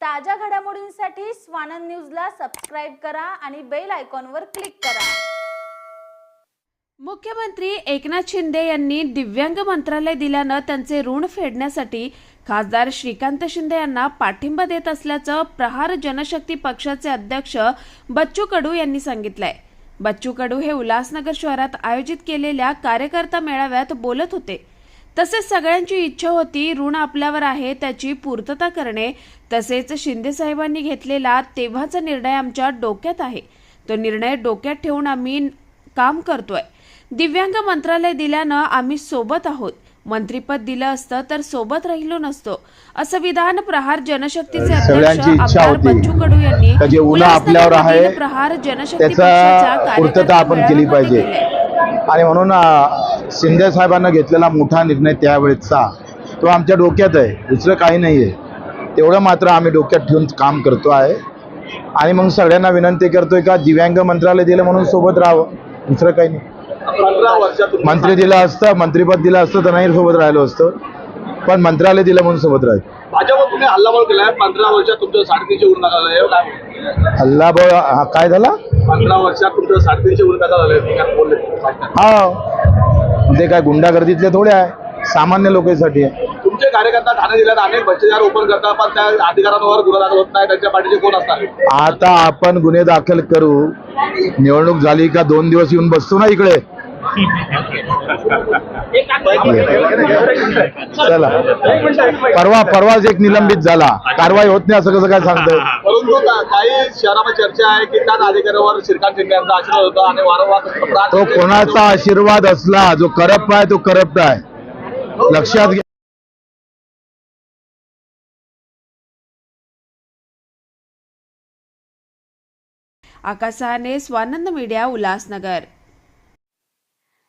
ताज्या घडामोडींसाठी स्वानंद न्यूजला सबस्क्राईब करा आणि बेल आयकॉनवर क्लिक करा. मुख्यमंत्री एकनाथ शिंदे यांनी दिव्यांग मंत्रालय दिल्यानं त्यांचे ऋण फेडण्यासाठी खासदार श्रीकांत शिंदे यांना पाठिंबा देत असल्याचं प्रहार जनशक्ती पक्षाचे अध्यक्ष बच्चू कडू यांनी सांगितलंय. बच्चू कडू हे उल्हासनगर शहरात आयोजित केलेल्या कार्यकर्ता मेळाव्यात बोलत होते. तसेच सगळ्यांची इच्छा होती ऋण आपल्यावर आहे त्याची पूर्तता करणे. तसेच शिंदे साहेबांनी घेतलेला तेव्हाचा निर्णय आमच्या डोक्यात आहे. तो निर्णय डोक्यात ठेवून आम्ही काम करतोय. दिव्यांग मंत्रालय दिल्यानं आम्ही सोबत आहोत. मंत्रीपद दिलं असतं तर सोबत राहिलो नसतो. असं विधान प्रहार जनशक्तीचे अध्यक्ष आमदार बच्चू कडू यांनी आपल्यावर आहे, प्रहार जनशक्ती आपण केली पाहिजे. आणि म्हणून शिंदे साहेबांना घेतलेला मोठा निर्णय त्यावेळेचा तो आमच्या डोक्यात आहे. दुसरं काही नाही आहे तेवढं मात्र आम्ही डोक्यात ठेवून काम करतो आहे. आणि मग सगळ्यांना विनंती करतोय का दिव्यांग मंत्रालय दिलं म्हणून सोबत राहावं? दुसरं काही नाही. मंत्री दिलं असतं मंत्रीपद दिलं असतं तर नाही सोबत राहिलो असतं. पण मंत्रालय दिलं म्हणून सोबत राहील. हल्ला बळ काय? झाला? पंधरा वर्षात तुमचं साडेतीनशे हा. ते काय गुंडागर्दीतले थोडे आहे. सामान्य लोकांसाठी आहे. तुमचे कार्यकर्ता ठाणे जिल्ह्यात अनेक भ्रष्टाचार ओपन करतात पण त्या अधिकाऱ्यांवर गुन्हा दाखल होत नाही. त्यांच्या पाठीचे कोण असणार? आता आपण गुन्हे दाखल करू. निवडणूक झाली का दोन दिवस येऊन बसतो ना इकडे. चला. परवा परवाच एक निलंबित झाला. कारवाई होत नाही असं कसं काय सांगतोय परंतु काही शहरामध्ये चर्चा आहे की त्याच अधिकाऱ्यावर श्रीकांत शिंदे यांचा आशीर्वाद होता आणि वारंवार तो कोणाचा आशीर्वाद असला जो करप्ट आहे तो करप्ट आहे. लक्षात घ्या. आकाश सहाने स्वानंद मीडिया उल्हासनगर.